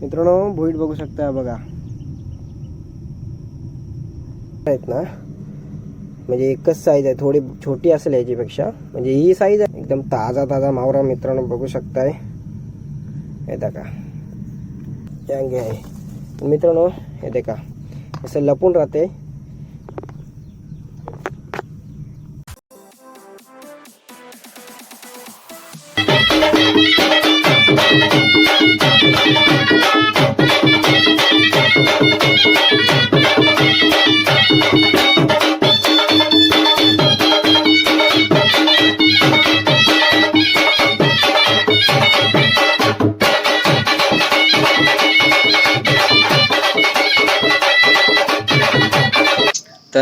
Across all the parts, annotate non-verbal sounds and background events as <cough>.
मित्रांनो भुईट बघू शकता बघा. आहेत ना? म्हणजे एकच साईज आहे थोडी छोटी असेल याच्यापेक्षा. म्हणजे ही साईज आहे. एकदम ताजा ताजा मावरा मित्रांनो बघू शकताय. हे का यांगे आहे. मित्रांनो येते देखा असं लपून राहते. तर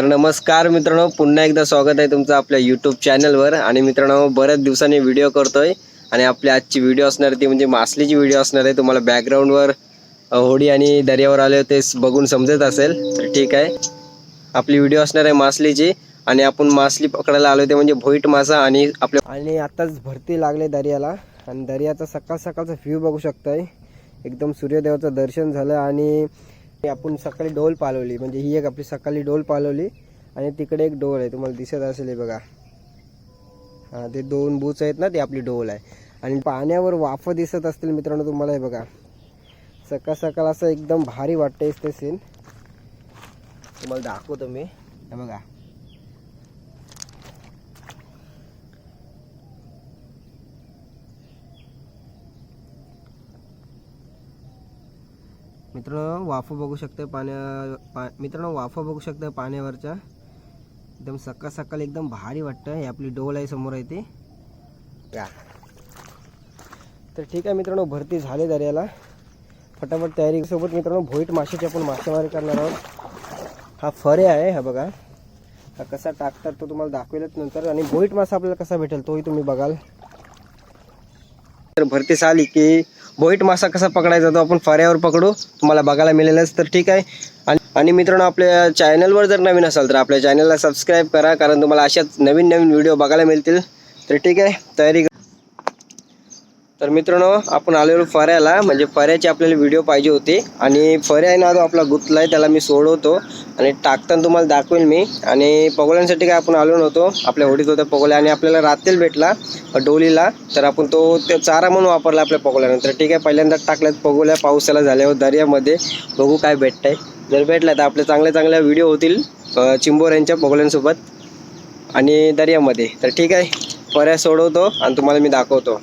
नमस्कार मित्रांनो पुन्हा एकदा स्वागत आहे तुमचं आपल्या यूट्यूब चॅनलवर आणि मित्रांनो बऱ्याच दिवसांनी व्हिडिओ करतोय. आणि आपली आजची व्हिडिओ असणार ती म्हणजे मासलीची व्हिडिओ असणार आहे. तुम्हाला बॅकग्राऊंडवर होडी आणि दर्यावर आले होते बघून समजत असेल. तर ठीक आहे. आपली व्हिडिओ असणार आहे मासलीची आणि आपण मासली पकडायला आलो होते म्हणजे भोईट मासा आणि आपल्या आणि आताच भरती लागले दर्याला. आणि दर्याचा सकाळ सकाळचा व्ह्यू बघू शकताय. एकदम सूर्यदेवाचं दर्शन झालं आणि आपण सकाळी डोल पालवली. म्हणजे ही एक आपली सकाळी डोल पालवली. आणि तिकडे एक डोल आहे. तुम्हाला दिसत असेल बघा. हा ते दोन बूच आहेत ना ते आपली डोल आहे. आणि पाण्यावर वाफ दिसत असतील मित्रांनो तुम्हाला हे बघा. सकाळ सकाळ असं एकदम भारी वाटतंय ते सीन तुम्हाला दाखवतो मी. हे बघा. मित्रांनो वाफ बघू शकते पाण्या पा मित्रांनो वाफ बघू शकते पाण्यावरच्या. एकदम सकाळ सकाळ एकदम भारी वाटतं. हे आपली डोल आहे समोर आहे ती. या. तर ठीक आहे मित्रांनो भरती झाली दर्याला. फटाफट तयारीसोबत मित्रांनो भोईट माशाची आपण मासेमारी करणार आहोत. हा फरे आहे हा बघा. हा कसा टाकतात तो तुम्हाला दाखवेलच नंतर. आणि भोईट मासा आपल्याला कसा भेटेल तोही तुम्ही बघाल. तर भरतीस आली की भोईट मासा कसा पकडायचा तो आपण फऱ्यावर पकडू. तुम्हाला बघायला मिळेलच. तर ठीक आहे. आणि मित्रांनो आपल्या चॅनलवर जर नवीन असाल तर आपल्या चॅनलला सबस्क्राईब करा कारण तुम्हाला अशाच नवीन नवीन व्हिडिओ बघायला मिळतील. तर ठीक आहे तयारी तर मित्रांनो आपण आलेलो फऱ्याला. म्हणजे फऱ्याची आपल्याला व्हिडिओ पाहिजे होती. आणि फऱ्या आहे ना जो आपला गुतला आहे त्याला मी सोडवतो. आणि टाकताना तुम्हाला दाखवेल मी. आणि पगोल्यांसाठी काय आपण आलो नव्हतो. आपल्या होडीत होत्या पगोल्या आणि आपल्याला रात्रीला भेटला डोलीला. तर आपण तो ते चारा म्हणून वापरला आपल्या पगोल्यानंतर. ठीक आहे पहिल्यांदा टाकल्यात पगोल्या. पावसाला झाल्यावर हो दर्यामध्ये. बघू काय भेटतंय. जर भेटला तर आपले चांगल्या चांगल्या व्हिडिओ होतील चिंबोऱ्यांच्या पगोल्यांसोबत. आणि दर्यामध्ये. तर ठीक आहे फऱ्या सोडवतो आणि तुम्हाला मी दाखवतो.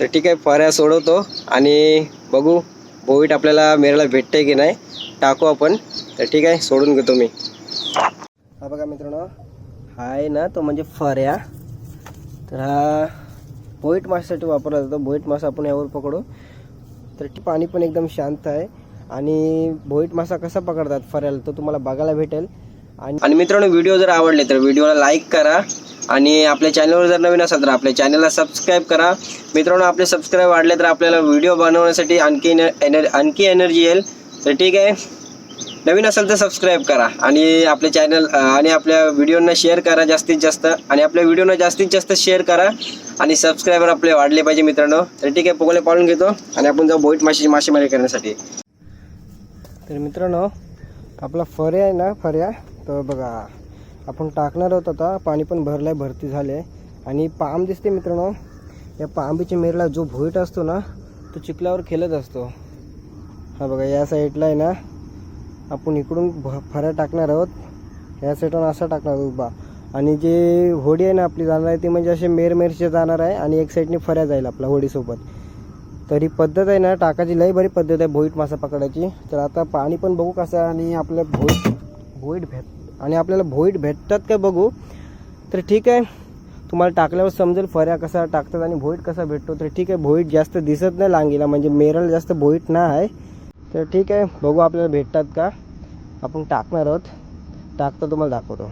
तर ठीक आहे फऱ्या सोडवतो आणि बघू बोईट आपल्याला मेराला भेटते की नाही टाकू आपण. तर ठीक आहे सोडून घेतो मी. हा बघा मित्रांनो आहे ना तो म्हणजे फऱ्या. तर हा बोईट माशासाठी वापरला जातो. बोईट मासा आपण यावर पकडू. तर पाणी पण एकदम शांत आहे. आणि बोईट मासा कसा पकडतात फऱ्याला तो तुम्हाला बघायला भेटेल. आणि मित्रांनो व्हिडिओ जर आवडले तर व्हिडिओला लाईक करा आणि आपल्या चॅनलवर जर नवीन असाल तर आपल्या चॅनलला सबस्क्राईब करा. मित्रांनो आपले सबस्क्राईब वाढले तर आपल्याला व्हिडिओ बनवण्यासाठी आणखी एनर आणखी एनर्जी येईल. तर ठीक आहे. नवीन असेल तर सबस्क्राईब करा आणि आपले चॅनल आणि आपल्या व्हिडिओना शेअर करा जास्तीत जास्त. आणि आपल्या व्हिडिओना जास्तीत जास्त शेअर करा आणि सबस्क्रायबर आपले वाढले पाहिजे मित्रांनो. तर ठीक आहे पोगले पाळून घेतो आणि आपण जाऊ बोईट माशीची मासेमारी करण्यासाठी. तर मित्रांनो आपला फरे आहे ना फऱ्या तर बघा आपण टाकणार आहोत आता. पाणी पण भरलं आहे भरती झाले आणि पाम दिसते मित्रांनो. या पांबीच्या मेरला जो भोईट असतो ना तो चिखलावर खेळत असतो. हा बघा या साईडला आहे ना आपण इकडून भ फऱ्या टाकणार आहोत. या साईडून असा टाकणार आहोत उभा. आणि जे होडी आहे ना आपली जाणार आहे ती म्हणजे असे मेरमेरचे जाणार आहे आणि एक साईडने फऱ्या जाईल आपला होडीसोबत. तर ही पद्धत आहे ना टाकाची लई बरी पद्धत आहे भोईट मासा पकडायची. तर आता पाणी पण बघू कसं आहे आणि आपल्या भोईट भोईट भेट आणि आपल्याला भोईट भेटतात का बघू? तर ठीक आहे. तुम्हाला टाकल्यावर समजेल फऱ्या कसा टाकतात आणि भोईट कसा भेटतो. तर ठीक आहे भोईट जास्त दिसत नाही लांगीला म्हणजे मेरल जास्त भोईट नाही आहे. तर ठीक आहे बघू आपल्याला भेटतात का. आपण टाकणार आहोत. टाकतो तुम्हाला दाखवतो.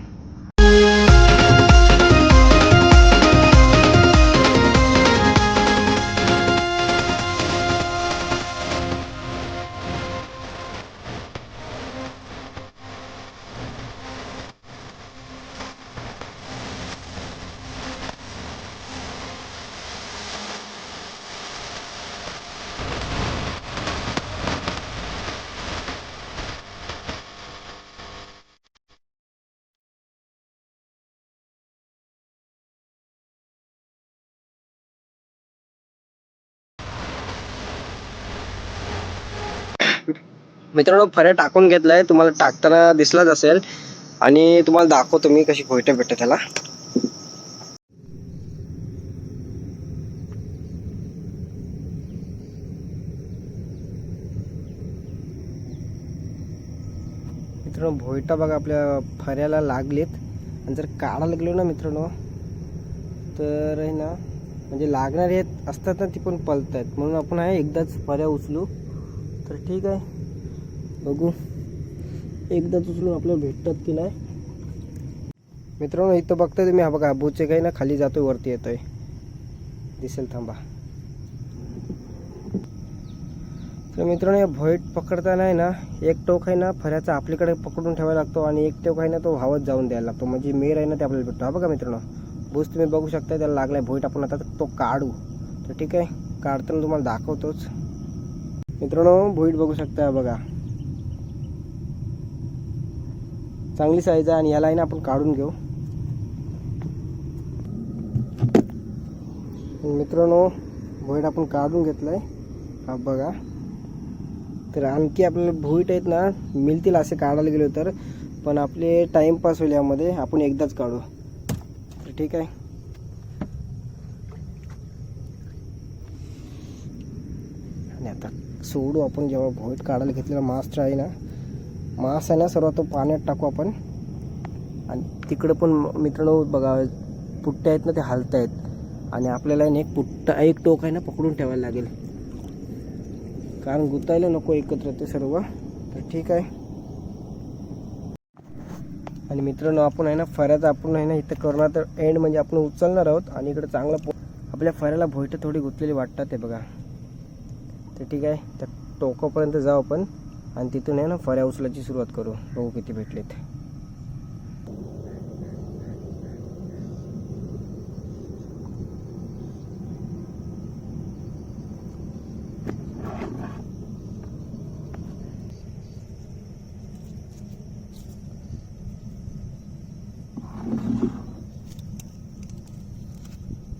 मित्रांनो फऱ्या टाकून घेतलाय. तुम्हाला टाकताना दिसलाच असेल. आणि तुम्हाला दाखवतो मी कशी भोयटा भेटते त्याला. मित्रांनो भोयटा बघा आपल्या फऱ्याला लागलेत. आणि जर काढायला लागलो ना मित्रांनो तर आहे ना म्हणजे लागणारे असतात ना ती पण पलत आहेत म्हणून आपण आहे एकदाच फऱ्या उचलू. तर ठीक आहे. बघू. एकदाच उचलून आपल्याला भेटतात की नाही? मित्रांनो इथं बघताय तुम्ही. हा बघा बोचे काही ना खाली जातोय वरती येतोय. दिसेल थांबा. तर मित्रांनो या भोईट पकडताना आहे ना एक टोक आहे ना फऱ्याचा आपल्याकडे पकडून ठेवायला लागतो आणि एक टोक आहे ना तो व्हावत जाऊन द्यायला लागतो. म्हणजे मेर आहे ना ते आपल्याला भेटतो. हा बघा मित्रांनो भूस तुम्ही बघू शकता त्याला लागलाय भोईट. आपण आता तो काढू. तर ठीक आहे काढताना तुम्हाला दाखवतोच. मित्रांनो भोईट बघू शकता बघा. चांगली साईज आहे आणि या लाईन ना आपण काढून घेऊ. मित्रांनो भोईट आपण काढून घेतलाय. हा बघा. तर आणखी आपल्याला भोईट आहेत ना मिळतील असे काढायला गेलो तर पण आपले टाईमपास होईल यामध्ये. आपण एकदाच काढू. तर ठीक आहे. आणि आता सोडू आपण जेव्हा भोईट काढायला घेतलेला मास्टर आहे ना. मास आहे ना सर्व तो पाण्यात टाकू आपण. आणि तिकडं पण मित्रांनो बघा पुट्ट्या आहेत ना ते हलत आहेत आणि आपल्याला एक पुट्टा एक टोक आहे ना पकडून ठेवायला लागेल. कारण गुतायला नको एकत्र ते सर्व. तर ठीक आहे. आणि मित्रांनो आपण आहे ना फऱ्याचा आपण आहे ना इथं करणार तर एंड म्हणजे आपण उचलणार आहोत. आणि इकडे चांगलं पो आपल्या फऱ्याला भोईटं थोडी गुतलेली वाटतात ते बघा. तर ठीक आहे. त्या टोकापर्यंत जाऊ आपण. आणि तिथून आहे ना फऱ्या उचलायची सुरुवात करू. बघू किती भेटलेत.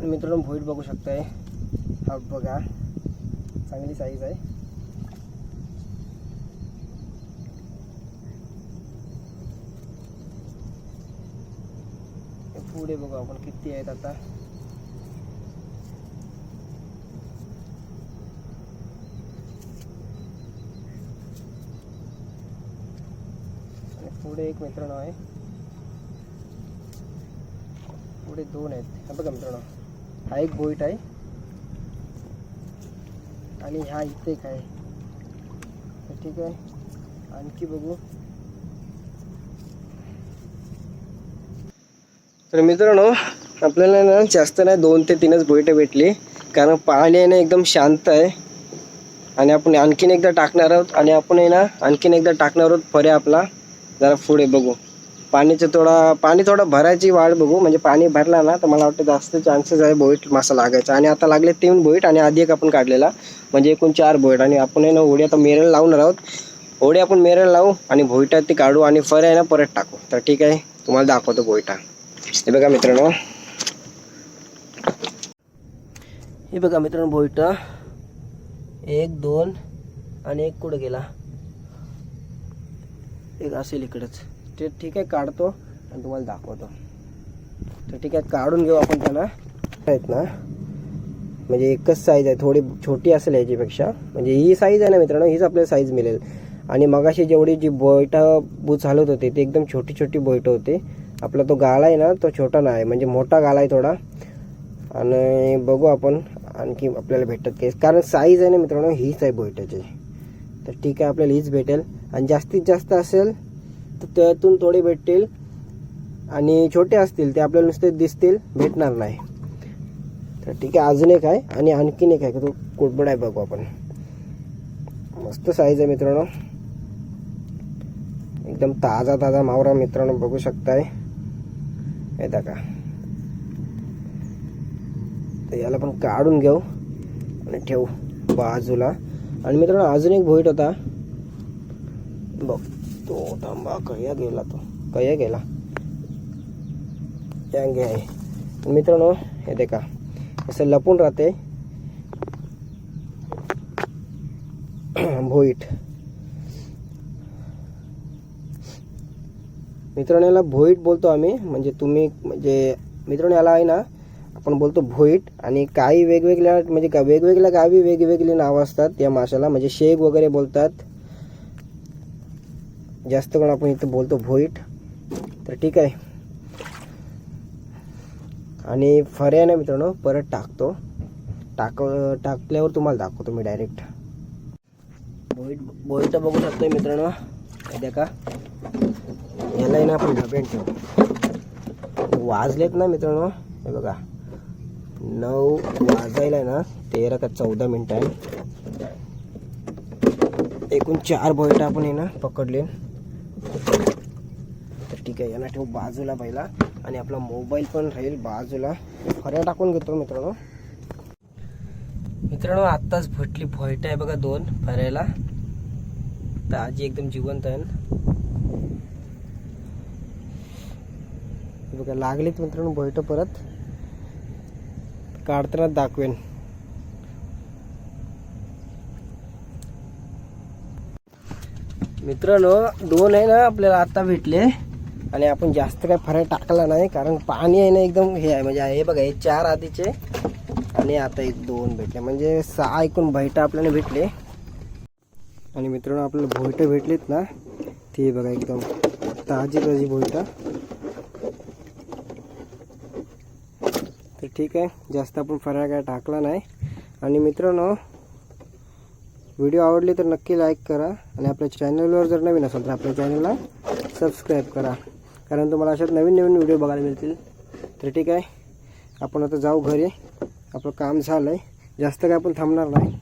मित्रांनो भोईट बघू शकताय. हा बघा. चांगली साईज आहे. पुढे बघू आपण किती आहेत आता. पुढे एक मित्रांनो आहे. पुढे दोन आहेत. हा बघा मित्रांनो. हा एक बोईट आहे. आणि हा इथे एक आहे. तर ठीक आहे. आणखी बघू. तर मित्रांनो आपल्याला ना जास्त नाही दोन ते तीनच बोईटं भेटली. कारण पाणी आहे ना एकदम शांत आहे. आणि आपण आणखीन एकदा टाकणार आहोत. आणि आपण आहे ना आणखीन एकदा टाकणार आहोत फरे आपला. जरा पुढे बघू. पाण्याचं थोडा पाणी थोडं भरायची वाढ बघू. म्हणजे पाणी भरला ना तर मला वाटतं जास्त चान्सेस आहे बोईट मासा लागायचा. आणि आता लागले तीन बोईट आणि आधी एक आपण काढलेला. म्हणजे एकूण चार बोईट. आणि आपण आहे ना होडी आता मेरेल लावणार आहोत. होडी आपण मेरेल लावू आणि भोईटा ती काढू आणि फरे आहे ना परत टाकू. तर ठीक आहे तुम्हाला दाखवतो बोईटा. हे बघा मित्रांनो. हे बघा मित्रांनो बोईट एक दोन आणि एक कुठं गेला? एक असेल इकडंच. ते ठीक आहे काढतो आणि तुम्हाला दाखवतो. तर ठीक आहे काढून घेऊ आपण त्यांना. आहेत ना? म्हणजे एकच साईज आहे थोडी छोटी असेल याच्यापेक्षा. म्हणजे ही साईज आहे ना मित्रांनो हीच आपल्याला साईज मिळेल. आणि मगाशी जेवढी जी बोयटा बूज हलत होते ते एकदम छोटी छोटी बोयटं होते. आपला तो गाळा आहे ना तो छोटा नाही म्हणजे मोठा गाळा आहे थोडा. आणि बघू आपण आणखी आपल्याला भेटत केस कारण साईज आहे ना मित्रांनो हीच आहे बोयटाची तर ठीक आहे आपल्याला हीच भेटेल. आणि जास्तीत जास्त असेल तर त्यातून थोडे भेटतील. आणि छोटे असतील ते आपल्याला नुसते दिसतील भेटणार नाही. तर ठीक आहे अजून एक आहे आणि आणखीन एक आहे तो कुडबड आहे बघू आपण. मस्त साईज आहे मित्रांनो. एकदम ताजा ताजा मावरा मित्रांनो बघू शकताय. हे का? तर याला पण काढून घेऊ आणि ठेवू बाजूला. आणि मित्रांनो अजून एक भोईट होता. बघ तो थांबा कया गेला तो? कया गेला? यांगे आहे मित्रांनो हे देखा असं लपून राहते. <clears throat> भोईट. मित्रांनो याला भोईट बोलतो आम्ही. म्हणजे तुम्ही म्हणजे मित्रांनो याला आहे ना आपण बोलतो भोईट. आणि काही वेगवेगळ्या म्हणजे का वेगवेगळ्या गावी वेगवेगळी नावं असतात या माशाला. म्हणजे शेग वगैरे बोलतात. जास्त करून आपण इथं बोलतो भोईट. तर ठीक आहे. आणि फर्या ना मित्रांनो परत टाकतो. टाक टाकल्यावर तुम्हाला दाखवतो मी डायरेक्ट बोईट बोईट बघू शकतोय मित्रांनो. हे का? याला ना आपण डब्यात ठेवू. वाजलेत ना मित्रांनो हे बघा. नऊ वाजायला आहे ना तेरा का चौदा मिनटं आहे. एकूण चार बोईट आपण आहे ना पकडले. तर ठीक आहे यांना ठेवू बाजूला पहिला. आणि आपला मोबाईल पण राहील बाजूला. फऱ्या टाकून घेतो मित्रांनो. मित्रांनो आत्ताच भटली भोयट आहे बघा दोन फऱ्याला ताजी एकदम जिवंत आहे ना. बघा लागलीत मित्रांनो बैठ परत. काढताना दाखवेन. मित्रांनो दोन आहे ना आपल्याला आता भेटले. आणि आपण जास्त काय फरक टाकला नाही कारण पाणी आहे ना एकदम हे आहे. म्हणजे हे बघा हे चार आधीचे. आणि आता एक दोन भेटले. म्हणजे सहा एकूण बैठा आपल्याला भेटले. आणि मित्रांनो आपल्याला भोयटं भेटलीत ना ते बघा एकदम ताजी ताजी भोयटा तर ठीक आहे जास्त आपण फराळ काय टाकला नाही. आणि मित्रांनो व्हिडिओ आवडले तर नक्की लाईक करा आणि आपल्या चॅनलवर जर नवीन असेल तर आपल्या चॅनलला सबस्क्राईब करा. कारण तुम्हाला अशात नवीन नवीन व्हिडिओ बघायला मिळतील. तर ठीक आहे आपण आता जाऊ घरी. आपलं काम झालं आहे जास्त काय आपण थांबणार नाही.